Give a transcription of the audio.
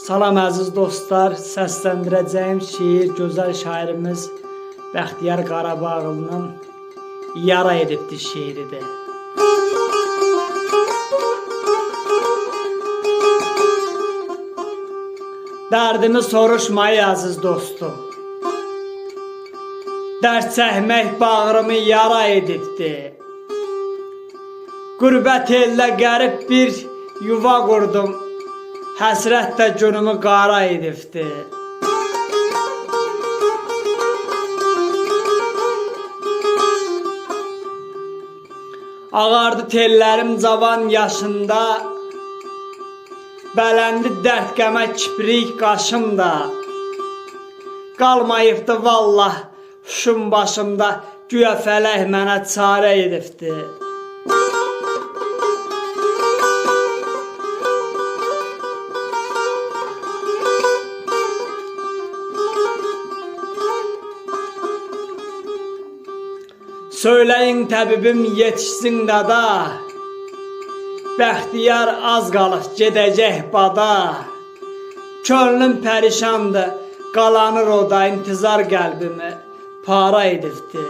Salam əziz dostlar, səsləndirəcəyim şiir gözəl şairimiz Bəxtiyar Qarabağlının Yara edibdi şeiridir. Dərdimi soruşmayı əziz dostum. Dərd çəkmək bağrımı yara edibdi. Qürbət ellə qərib bir yuva qurdum. Həsrət də günümü qara edibdi. Ağardı tellərim cavan yaşında. Bələndi dərd qəmə kiprik qaşımda. Qalmayıbdı vallah şum başımda. Güya fələk mənə çarə edibdi. Söyləyin təbibim yetişsin dada. Bəxtiyar az qalıb gedəcək bada. Könlüm pərişandır, qalanır oda intizar qəlbimi para edibdi.